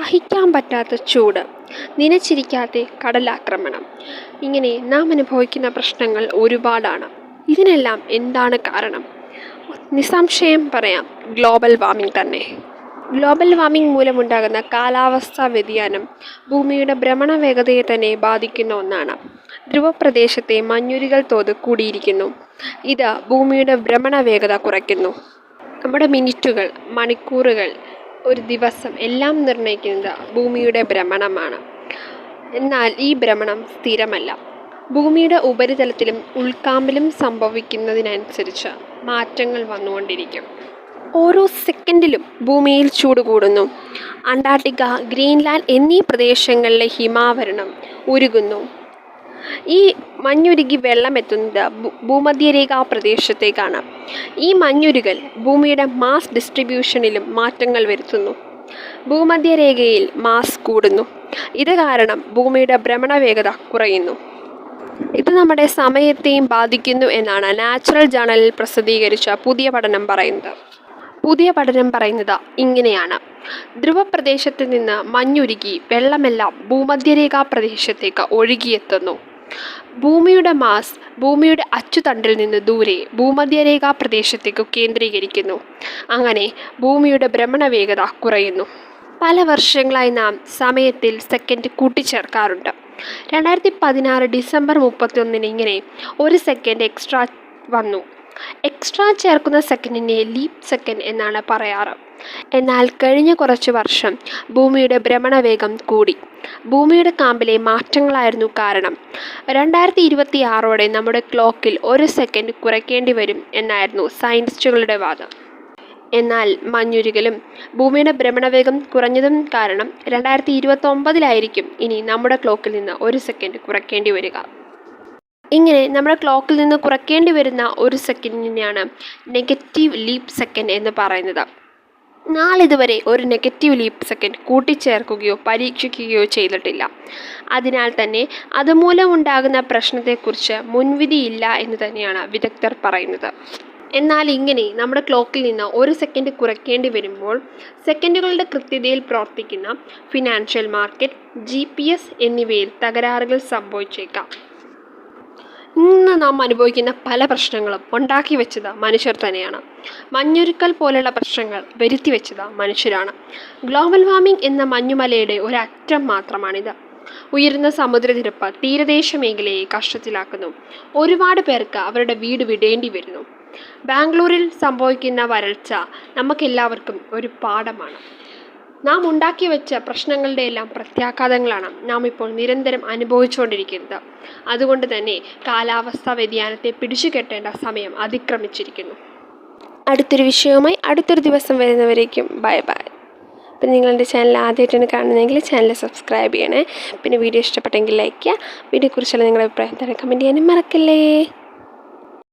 സഹിക്കാൻ പറ്റാത്ത ചൂട്. നനച്ചിരിക്കാത്ത കടലാക്രമണം. ഇങ്ങനെ നാം അനുഭവിക്കുന്ന പ്രശ്നങ്ങൾ ഒരുപാടാണ്. ഇതിനെല്ലാം എന്താണ് കാരണം? നിസ്സംശയം പറയാം. ഗ്ലോബൽ വാർമിംഗ് തന്നെ. ഗ്ലോബൽ വാർമിംഗ് മൂലമുണ്ടാകുന്ന കാലാവസ്ഥാ വ്യതിയാനം ഭൂമിയുടെ ഭ്രമണ വേഗതയെ തന്നെ ബാധിക്കുന്ന ഒന്നാണ്. ധ്രുവപ്രദേശത്തെ മഞ്ഞുരികൾ തോത് കൂടിയിരിക്കുന്നു. ഇത് ഭൂമിയുടെ ഭ്രമണ വേഗത കുറയ്ക്കുന്നു. നമ്മുടെ മിനിറ്റുകൾ മണിക്കൂറുകൾ ഒരു ദിവസം എല്ലാം നിർണയിക്കുന്നത് ഭൂമിയുടെ ഭ്രമണമാണ്. എന്നാൽ ഈ ഭ്രമണം സ്ഥിരമല്ല. ഭൂമിയുടെ ഉപരിതലത്തിലും ഉൾക്കാമ്പിലും സംഭവിക്കുന്നതിനനുസരിച്ച് മാറ്റങ്ങൾ വന്നുകൊണ്ടിരിക്കും. ഓരോ സെക്കൻഡിലും ഭൂമിയിൽ ചൂട് കൂടുന്നു. അന്റാർട്ടിക്ക ഗ്രീൻലാൻഡ് എന്നീ പ്രദേശങ്ങളിലെ ഹിമാവരണം ഉരുകുന്നു. ഈ മഞ്ഞുരുകി വെള്ളം എത്തുന്നത് ഭൂമധ്യരേഖ പ്രദേശത്തേക്കാണ്. ഈ മഞ്ഞുരുകൽ ഭൂമിയുടെ മാസ് ഡിസ്ട്രിബ്യൂഷനിലും മാറ്റങ്ങൾ വരുത്തുന്നു. ഭൂമധ്യരേഖയിൽ മാസ് കൂടുന്നു. ഇത് കാരണം ഭൂമിയുടെ ഭ്രമണവേഗത കുറയുന്നു. ഇത് നമ്മുടെ സമയത്തെയും ബാധിക്കുന്നു എന്നാണ് നാച്ചുറൽ ജേണലിൽ പ്രസിദ്ധീകരിച്ച പുതിയ പഠനം പറയുന്നത്. പുതിയ പഠനം പറയുന്നത് ഇങ്ങനെയാണ്. ധ്രുവപ്രദേശത്ത് നിന്ന് മഞ്ഞുരുകി വെള്ളമെല്ലാം ഭൂമധ്യരേഖാ പ്രദേശത്തേക്ക് ഒഴുകിയെത്തുന്നു. ഭൂമിയുടെ മാസ് ഭൂമിയുടെ അച്ചുതണ്ടിൽ നിന്ന് ദൂരെ ഭൂമധ്യരേഖാ പ്രദേശത്തേക്ക് കേന്ദ്രീകരിക്കുന്നു. അങ്ങനെ ഭൂമിയുടെ ഭ്രമണവേഗത കുറയുന്നു. പല വർഷങ്ങളായി നാം സമയത്തിൽ സെക്കൻഡ് കൂട്ടിച്ചേർക്കാറുണ്ട്. രണ്ടായിരത്തി പതിനാറ് ഡിസംബർ മുപ്പത്തൊന്നിന് ഇങ്ങനെ ഒരു സെക്കൻഡ് എക്സ്ട്രാ വന്നു. എക്സ്ട്രാ ചേർക്കുന്ന സെക്കൻഡിനെ ലീപ് സെക്കൻഡ് എന്നാണ് പറയാറ്. എന്നാൽ കഴിഞ്ഞ കുറച്ച് വർഷം ഭൂമിയുടെ ഭ്രമണവേഗം കൂടി. ഭൂമിയുടെ കാമ്പിലെ മാറ്റങ്ങളായിരുന്നു കാരണം. രണ്ടായിരത്തി ഇരുപത്തി ആറോടെ നമ്മുടെ ക്ലോക്കിൽ ഒരു സെക്കൻഡ് കുറയ്ക്കേണ്ടി വരും എന്നായിരുന്നു സയന്റിസ്റ്റുകളുടെ വാദം. എന്നാൽ മഞ്ഞുരുകലും ഭൂമിയുടെ ഭ്രമണവേഗം കുറഞ്ഞതും കാരണം രണ്ടായിരത്തി ഇരുപത്തി ഒമ്പതിലായിരിക്കും ഇനി നമ്മുടെ ക്ലോക്കിൽ നിന്ന് ഒരു സെക്കൻഡ് കുറയ്ക്കേണ്ടി വരിക. ഇങ്ങനെ നമ്മുടെ ക്ലോക്കിൽ നിന്ന് കുറയ്ക്കേണ്ടി വരുന്ന ഒരു സെക്കൻഡിനെയാണ് നെഗറ്റീവ് ലീപ് സെക്കൻഡ് എന്ന് പറയുന്നത്. നാളിതുവരെ ഒരു നെഗറ്റീവ് ലീപ് സെക്കൻഡ് കൂട്ടിച്ചേർക്കുകയോ പരീക്ഷിക്കുകയോ ചെയ്തിട്ടില്ല. അതിനാൽ തന്നെ അതുമൂലമുണ്ടാകുന്ന പ്രശ്നത്തെക്കുറിച്ച് മുൻവിധിയില്ല എന്ന് തന്നെയാണ് വിദഗ്ധർ പറയുന്നത്. എന്നാൽ ഇങ്ങനെ നമ്മുടെ ക്ലോക്കിൽ നിന്ന് ഒരു സെക്കൻഡ് കുറയ്ക്കേണ്ടി വരുമ്പോൾ സെക്കൻഡുകളുടെ കൃത്യതയിൽ പ്രവർത്തിക്കുന്ന ഫിനാൻഷ്യൽ മാർക്കറ്റ് ജി എന്നിവയിൽ തകരാറുകൾ സംഭവിച്ചേക്കാം. ഇന്ന് നാം അനുഭവിക്കുന്ന പല പ്രശ്നങ്ങളും ഉണ്ടാക്കി വെച്ചത് മനുഷ്യർ തന്നെയാണ്. മഞ്ഞുരുക്കൽ പോലുള്ള പ്രശ്നങ്ങൾ വരുത്തി വെച്ചത് മനുഷ്യരാണ്. ഗ്ലോബൽ വാർമിംഗ് എന്ന മഞ്ഞുമലയുടെ ഒരറ്റം മാത്രമാണിത്. ഉയരുന്ന സമുദ്രനിരപ്പ് തീരദേശ മേഖലയെ കഷ്ടത്തിലാക്കുന്നു. ഒരുപാട് പേർക്ക് അവരുടെ വീട് വിടേണ്ടി വരുന്നു. ബാംഗ്ലൂരിൽ സംഭവിക്കുന്ന വരൾച്ച നമുക്കെല്ലാവർക്കും ഒരു പാഠമാണ്. നാം ഉണ്ടാക്കി വെച്ച പ്രശ്നങ്ങളുടെ എല്ലാം പ്രത്യാഘാതങ്ങളാണ് നാം ഇപ്പോൾ നിരന്തരം അനുഭവിച്ചുകൊണ്ടിരിക്കുന്നത്. അതുകൊണ്ട് തന്നെ കാലാവസ്ഥാ വ്യതിയാനത്തെ പിടിച്ചുകെട്ടേണ്ട സമയം അതിക്രമിച്ചിരിക്കുന്നു. അടുത്തൊരു വിഷയവുമായി അടുത്തൊരു ദിവസം വരുന്നവരേക്കും ബൈ ബൈ. പിന്നെ നിങ്ങളുടെ ചാനൽ ആദ്യമായിട്ടാണ് കാണുന്നതെങ്കിൽ ചാനൽ സബ്സ്ക്രൈബ് ചെയ്യണേ. പിന്നെ വീഡിയോ ഇഷ്ടപ്പെട്ടെങ്കിൽ ലൈക്ക് ചെയ്യുക. വീഡിയോയെക്കുറിച്ചുള്ള നിങ്ങളുടെ അഭിപ്രായം തന്നെ കമന്റ് ചെയ്യാനും മറക്കല്ലേ.